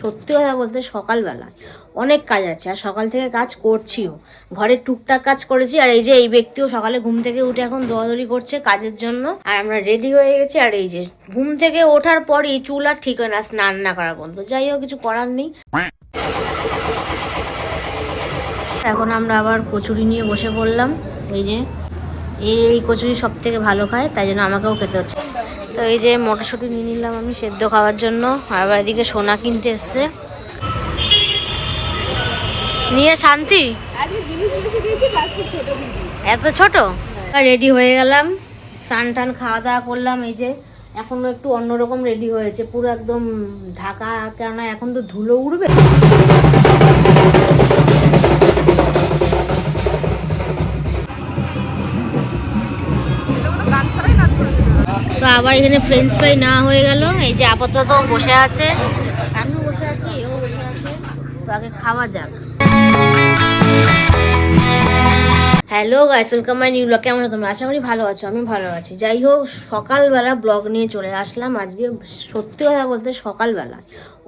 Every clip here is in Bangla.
সত্যি কথা বলতে সকালবেলা অনেক কাজ আছে, আর সকাল থেকে কাজ করছিও। ঘরের টুকটাক কাজ করেছি, আর এই যে এই ব্যক্তিও সকালে ঘুম থেকে উঠে এখন দৌড়াদৌড়ি করছে কাজের জন্য। আর আমরা রেডি হয়ে গেছি, আর এই যে ঘুম থেকে ওঠার পরই চুল আর ঠিক হয় না, স্নান না করা পর্যন্ত। যাই হোক, কিছু করার নেই। এখন আমরা আবার কচুরি নিয়ে বসে পড়লাম। এই যে, এই কচুরি সব থেকে ভালো খায়, তাই জন্য আমাকেও খেতে হচ্ছে। তো এই যে মটরশুঁটি নিয়ে নিলাম আমি সেদ্ধ খাওয়ার জন্য। আর এদিকে সোনা কিনতে এসছে। নিয়ে শান্তি? এত ছোট? রেডি হয়ে গেলাম। স্নান টান খাওয়া দাওয়া করলাম। এই যে এখনও একটু অন্যরকম রেডি হয়েছে। পুরো একদম ঢাকা কেননা এখন তো ধুলো উড়বে। তো আবার এখানে ফ্রেঞ্চ ফ্রাই না হয়ে গেল। এই যে আপাতত বসে আছে। আমিও বসে আছি, এও বসে আছে। তো আগে খাওয়া যাক। Hello guys welcome my new blog কেমন তোমরা? আশা করি ভালো আছো আমি ভালো আছি। যাই হোক, সকালবেলা ব্লগ নিয়ে চলে আসলাম। আজকে সত্যি কথা বলতে সকালবেলা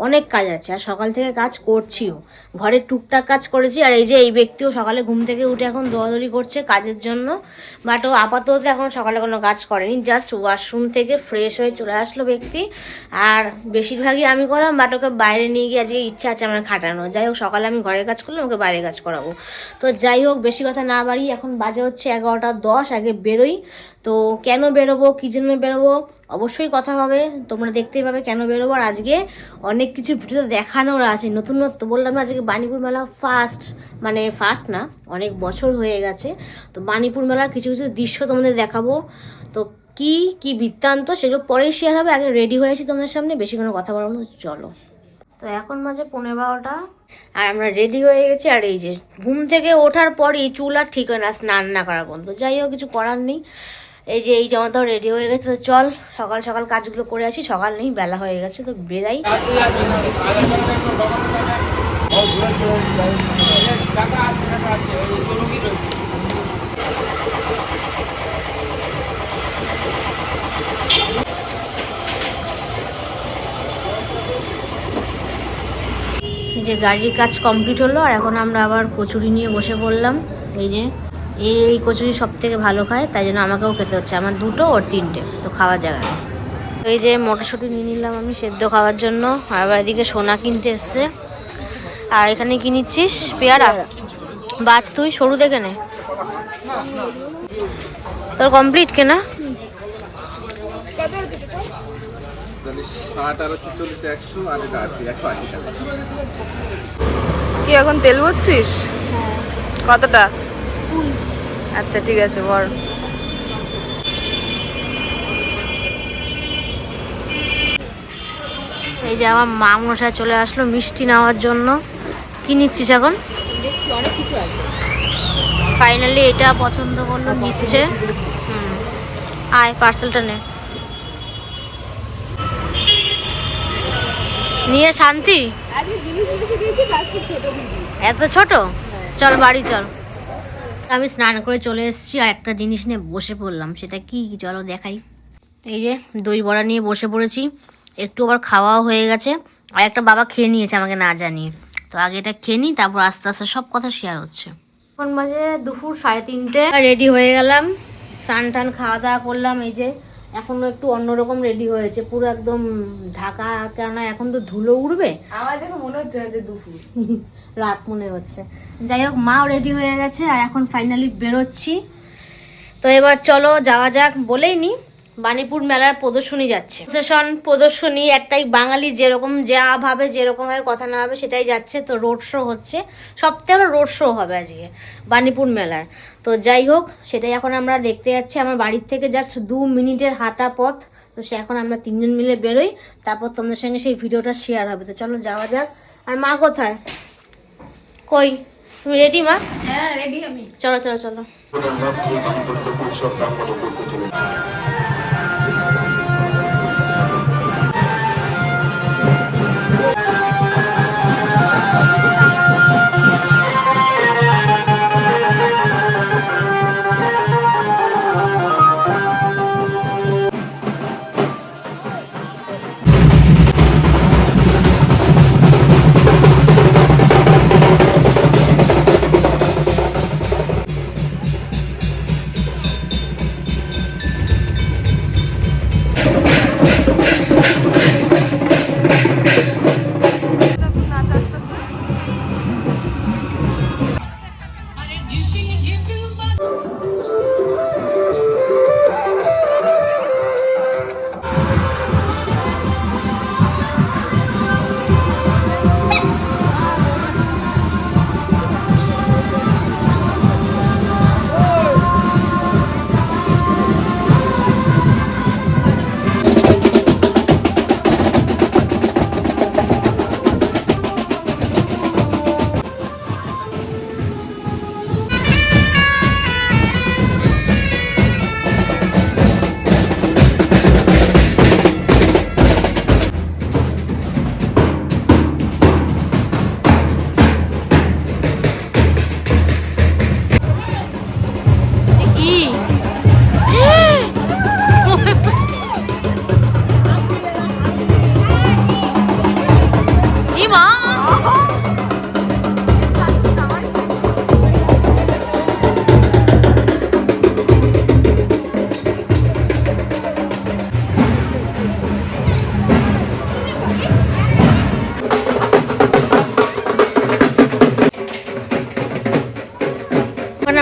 অনেক কাজ আছে, আর সকাল থেকে কাজ করছিও। ঘরে টুকটাক কাজ করেছি, আর এই যে এই ব্যক্তিও সকালে ঘুম থেকে উঠে এখন দৌড়াদৌড়ি করছে কাজের জন্য। বাট ও আপাতত এখন সকালে কোনো কাজ করেনি জাস্ট ওয়াশরুম থেকে ফ্রেশ হয়ে চলে আসলো ব্যক্তি। আর বেশিরভাগই আমি করলাম বাট ওকে বাইরে নিয়ে গিয়ে আজকে ইচ্ছা আছে আমার খাটানো। যাই হোক, সকালে আমি ঘরের কাজ করলাম, ওকে বাইরে কাজ করাবো। তো যাই হোক, বেশি কথা না বাড়ি এখন বাজে হচ্ছে এগারোটা দশ, আগে বেরোই। তো কেন বেরোবো কী জন্য বেরোবো? অবশ্যই কথা হবে। তোমরা দেখতেই পাবে কেন বেরোবো। আর আজকে অনেক কিছু ভিডিওতে দেখানোর আছে। নতুনত্ব বললাম না আজকে বাণীপুর মেলা ফার্স্ট মানে ফার্স্ট না অনেক বছর হয়ে গেছে। তো বাণীপুর মেলার কিছু কিছু দৃশ্য তোমাদের দেখাবো। তো কি কি বৃত্তান্ত সেগুলো পরেই শেয়ার হবে। আগে রেডি হয়েছি তোমাদের সামনে। বেশি কোনো কথা বলব না চলো। তো এখন মাঝে পনেরো বারোটা। আর আমরা রেডি হয়ে গেছি। আর এই যে ঘুম থেকে ওঠার পরই চুল আর ঠিক হয় না স্নান না করার পর্যন্ত যাই হোক কিছু করার নেই। এই যে এই জামাটাও রেডি হয়ে গেছে, তো চল, সকাল সকাল কাজগুলো করে আসি, সকাল নেই, বেলা হয়ে গেছে, তো বেরাই। যে গাড়ির কাজ কমপ্লিট হলো, আর এখন আমরা আবার কচুরি নিয়ে বসে পড়লাম। এই যে এই এই কচুরি সব থেকে ভালো খায় তাই জন্য আমাকেও খেতে হচ্ছে। আমার দুটো ওর তিনটে তো খাওয়ার জায়গা এই যে মটরশুঁটি নিয়ে নিলাম আমি সেদ্ধ খাওয়ার জন্য। আর আবার এদিকে সোনা কিনতে এসছে। আর এখানে কি নিচ্ছিস? পেয়ারা? বাজ তুই সরু দেখে নে। তোর কমপ্লিট কেনা? কি এখন তেল ভরছিস? কতটা? আচ্ছা ঠিক আছে বল। এই যে আমার মা মশাই চলে আসলো মিষ্টি নেওয়ার জন্য। কি নিচ্ছিস এখন? ফাইনালি এটা পছন্দ করল নিচ্ছে। হুম। আয় পার্সেলটা নে। নিয়ে শান্তি? এত ছোট? চল বাড়ি চল। আমি স্নান করে চলে এসেছি আর একটা জিনিস নিয়ে বসে পড়লাম, সেটা কি? চলো দেখাই। এই যে দই বড়া নিয়ে বসে পড়েছি, একটু আবার খাওয়াও হয়ে গেছে। আর একটা বাবা খেয়ে নিয়েছে আমাকে না জানিয়ে। তো আগে এটা খেয়ে নিই, তারপর আস্তে আস্তে সব কথা শেয়ার হচ্ছে। এখন মাঝে দুপুর সাড়ে তিনটে, রেডি হয়ে গেলাম স্নান টান খাওয়া দাওয়া করলাম, এই যে এখনও একটু অন্যরকম রেডি হয়েছে পুরো একদম ঢাকা কেননা এখন তো ধুলো উড়বে। আমার দেখে মনে হচ্ছে যে দুপুর। রাত মনে হচ্ছে। যাই হোক মাও রেডি হয়ে গেছে আর এখন ফাইনালি বেরোচ্ছি। তো এবার চলো যাওয়া যাক বলেই নি। বাণীপুর মেলার প্রদর্শনী যাচ্ছে। সেশন প্রদর্শনী একটাই বাঙালি যেরকম যা ভাবে যেরকম ভাবে কথা না হবে সেটাই যাচ্ছে। তো রোড শো হচ্ছে। সপ্তাহে রোড শো হবে আজকে বাণীপুর মেলার। তো যাই হোক সেটাই এখন আমরা দেখতে যাচ্ছি। আমার বাড়ির থেকে জাস্ট দু মিনিটের হাঁটা পথ। তো সে এখন আমরা তিনজন মিলে বেরোই। তারপর তোমাদের সঙ্গে সেই ভিডিওটা শেয়ার হবে। তো চলো যাওয়া যাক। আর মা কোথায়? কই? তুমি রেডি মা? হ্যাঁ রেডি আমি। চলো চলো চলো।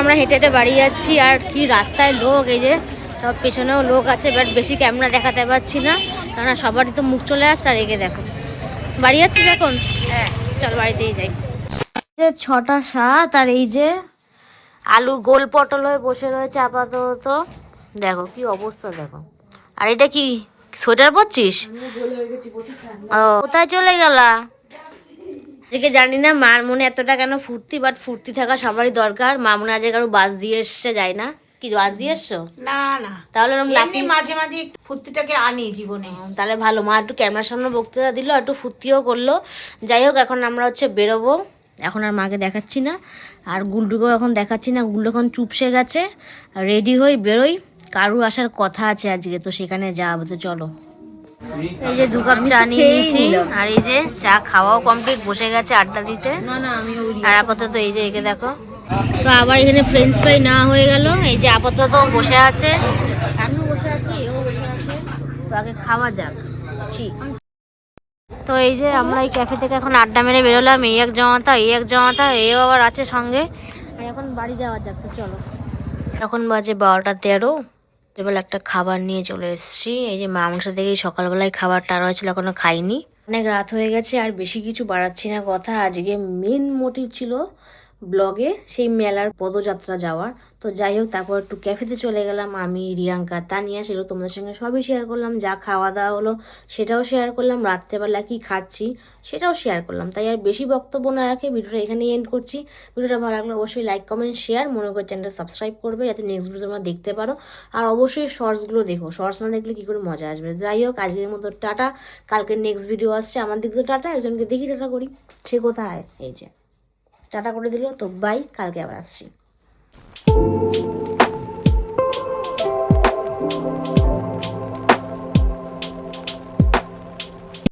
আমরা হেঁটে হেঁটে বাড়ি যাচ্ছি আর কি রাস্তায় লোক এই যে সব পেছনেও লোক আছে বাট বেশি ক্যামেরা দেখাতে পারছি না কারণ সবারই তো মুখ চলে আসছে আর এগে দেখো। বাড়ি যাচ্ছিস এখন? হ্যাঁ। চল বাড়িতেই যাই। যে ছটা সাত আর এই যে আলু গোল পটল হয়ে বসে রয়েছে আপাতত। দেখো কি অবস্থা দেখো। আর এটা কি সোয়েটার পরছিস? ও কোথায় চলে গেলা? আজকে জানি না মার মনে এতটা কেন ফুর্তি বাট ফুর্তি থাকা সবারই দরকার। মা মনে আজকে কারও বাস দিয়ে এসছে যায় না। কি বাস দিয়ে এসছো? না না। তাহলে ওরকম লাফিয়ে মাঝে মাঝে একটু ফুর্তিটাকে আনি জীবনে। তাহলে ভালো। মা একটু ক্যামেরার সামনে বক্তৃতা দিল একটু ফুর্তিও করল। যাই হোক এখন আমরা হচ্ছে বেরোবো। এখন আর মাকে দেখাচ্ছি না। আর গুলটুকেও এখন দেখাচ্ছি না। গুল্ডু এখন চুপসে গেছে। রেডি হই বেরোই। কারুর আসার কথা আছে আজকে তো সেখানে যাব তো চলো। এই যে দু কাপ চা নিয়ে নিয়েছি। আর এই যে চা খাওয়াও কমপ্লিট বসে গেছে আড্ডা দিতে। না না আমি ওই আর আপাতত এই যে একে দেখো। তো আবার এখানে ফ্রেঞ্চ ফ্রাই না হয়ে গেল। এই যে আপাতত বসে আছে। আমিও বসে আছি এও বসে আছে। তো আগে খাওয়া যাক। চিজ তো এই যে আমরা এই ক্যাফে থেকে এখন আড্ডা মেরে বেরোলাম। এই এক জমাতা এই এক জমাতা এও আবার আছে সঙ্গে। আর এখন বাড়ি যাওয়া যাক চলো। এখন বাজে বারোটা তেরো। এবার একটা খাবার নিয়ে চলে এসেছি। এই যে মাংস থেকেই সকালবেলায় খাবারটা আর হয়েছিল, এখনও খাইনি। অনেক রাত হয়ে গেছে, আর বেশি কিছু বাড়াচ্ছি না কথা। আজকে মেন মোটিভ ছিল ব্লগে সেই মেলার পদযাত্রা যাওয়ার। তো যাই হোক, তারপর একটু ক্যাফেতে চলে গেলাম। আমি, রিয়াঙ্কা, তানিয়া সেগুলো তোমাদের সঙ্গে সবই শেয়ার করলাম। যা খাওয়া দাওয়া হলো সেটাও শেয়ার করলাম। রাত্রেবেলা কি খাচ্ছি সেটাও শেয়ার করলাম। তাই আর বেশি বক্তব্য না রাখে ভিডিওটা এখানেই এন্ড করছি। ভিডিওটা ভালো লাগলে অবশ্যই লাইক কমেন্ট শেয়ার মনে করে চ্যানেলটা সাবস্ক্রাইব করবে যাতে নেক্সট ভিডিও তোমরা দেখতে পারো। আর অবশ্যই শর্টসগুলো দেখো। শর্টস না দেখলে কি করে মজা আসবে? যাই হোক, আজকের মতো টাটা। কালকে নেক্সট ভিডিও আসছে। আমার দিক তো টাটা। একজনকে দেখি টাটা করি। সে কোথায়? এই যে। টাটা করে দিল তো বাই কালকে আবার আসছি।